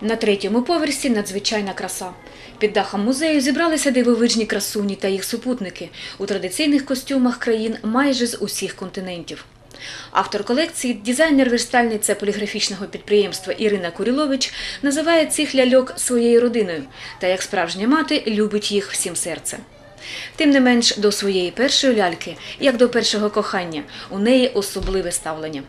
На третьому поверсі надзвичайна краса. Під дахом музею зібралися дивовижні красуні та їх супутники у традиційних костюмах країн майже з усіх континентів. Автор колекції, дизайнер-верстальниця поліграфічного підприємства Ірина Курілович називає цих ляльок своєю родиною та як справжня мати любить їх всім серцем. Тим не менш, до своєї першої ляльки, як до першого кохання, у неї особливе ставлення.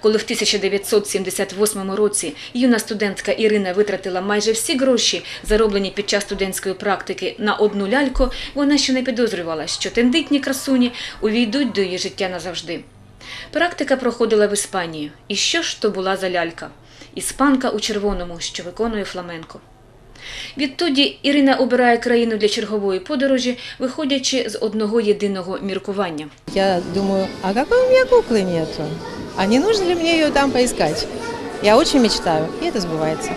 Коли в 1978 році юна студентка Ірина витратила майже всі гроші, зароблені під час студентської практики, на одну ляльку, вона ще не підозрювала, що тендитні красуні увійдуть до її життя назавжди. Практика проходила в Іспанії. І що ж то була за лялька? Іспанка у червоному, що виконує фламенко. Відтоді Ірина обирає країну для чергової подорожі, виходячи з одного єдиного міркування. Я думаю, а какой у меня куклы нету? А не нужно ли мне ее там поискать? Я очень мечтаю, и это сбывается.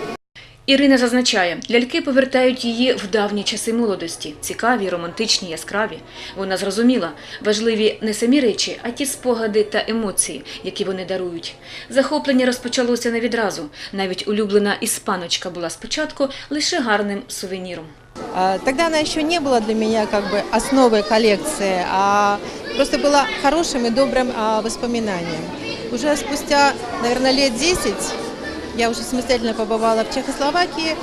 Ірина зазначає, ляльки повертають її в давні часи молодості, цікаві, романтичні, яскраві. Вона зрозуміла, важливі не самі речі, а ті спогади та емоції, які вони дарують. Захоплення розпочалося не відразу. Навіть улюблена іспаночка була спочатку лише гарним сувеніром. А, Тогда она еще не была для меня как бы основой коллекции, а просто была хорошим и добрым а, воспоминанием. Уже спустя, наверное, лет 10 я уже самостоятельно побывала в Чехословакии,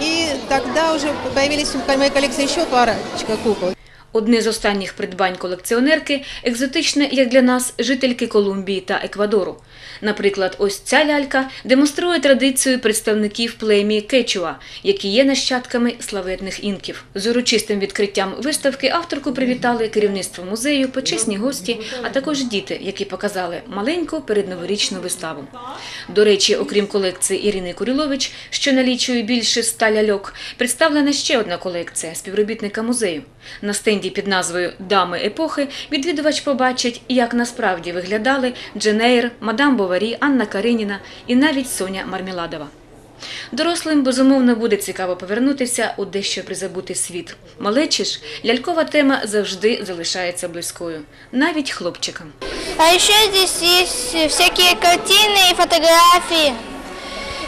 и тогда уже появились в моей коллекции еще парочка кукол. Одне з останніх придбань колекціонерки екзотичне, як для нас, жительки Колумбії та Еквадору. Наприклад, ось ця лялька демонструє традицію представників племі Кечуа, які є нащадками славетних інків. З урочистим відкриттям виставки авторку привітали керівництво музею, почесні гості, а також діти, які показали маленьку передноворічну виставу. До речі, окрім колекції Ірини Курілович, що налічує більше ста ляльок, представлена ще одна колекція співробітника музею. На стенді під назвою Дами епохи відвідувач побачить, як насправді виглядали Джен Ейр, Мадам Боварі, Анна Кареніна і навіть Соня Мармеладова. Дорослим, безумовно, буде цікаво повернутися у дещо призабутий світ. Малечі ж лялькова тема завжди залишається близькою, навіть хлопчикам. А еще здесь есть всякие картины и фотографии.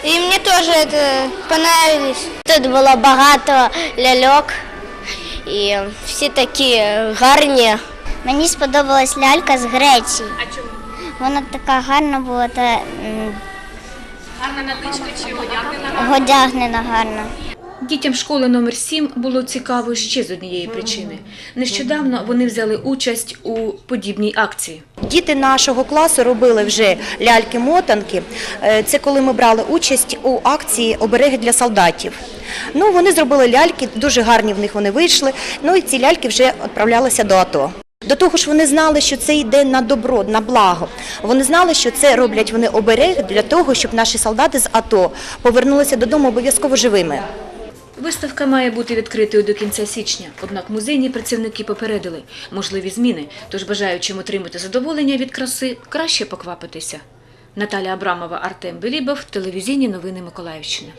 И мне тоже это понравились. Тут було багато ляльок і всі такі гарні. Мені сподобалась лялька з Греції. А чому? Вона така гарна була та Гарна наличка чи одягнена? одягнена гарна. Дітям школи номер 7 було цікаво ще з однієї причини. Нещодавно вони взяли участь у подібній акції. Діти нашого класу робили вже ляльки-мотанки. Е, Це коли ми брали участь у акції Обереги для солдатів. Ну, вони зробили ляльки, дуже гарні в них вони вийшли. Ну і ці ляльки вже відправлялися до АТО. До того ж, вони знали, що це йде на добро, на благо. Вони знали, що це роблять вони оберег для того, щоб наші солдати з АТО повернулися додому обов'язково живими. Виставка має бути відкритою до кінця січня, однак музейні працівники попередили можливі зміни, тож бажаючим отримати задоволення від краси, краще поквапитися. Наталя Абрамова, Артем Белібов, телевізійні новини Миколаївщини.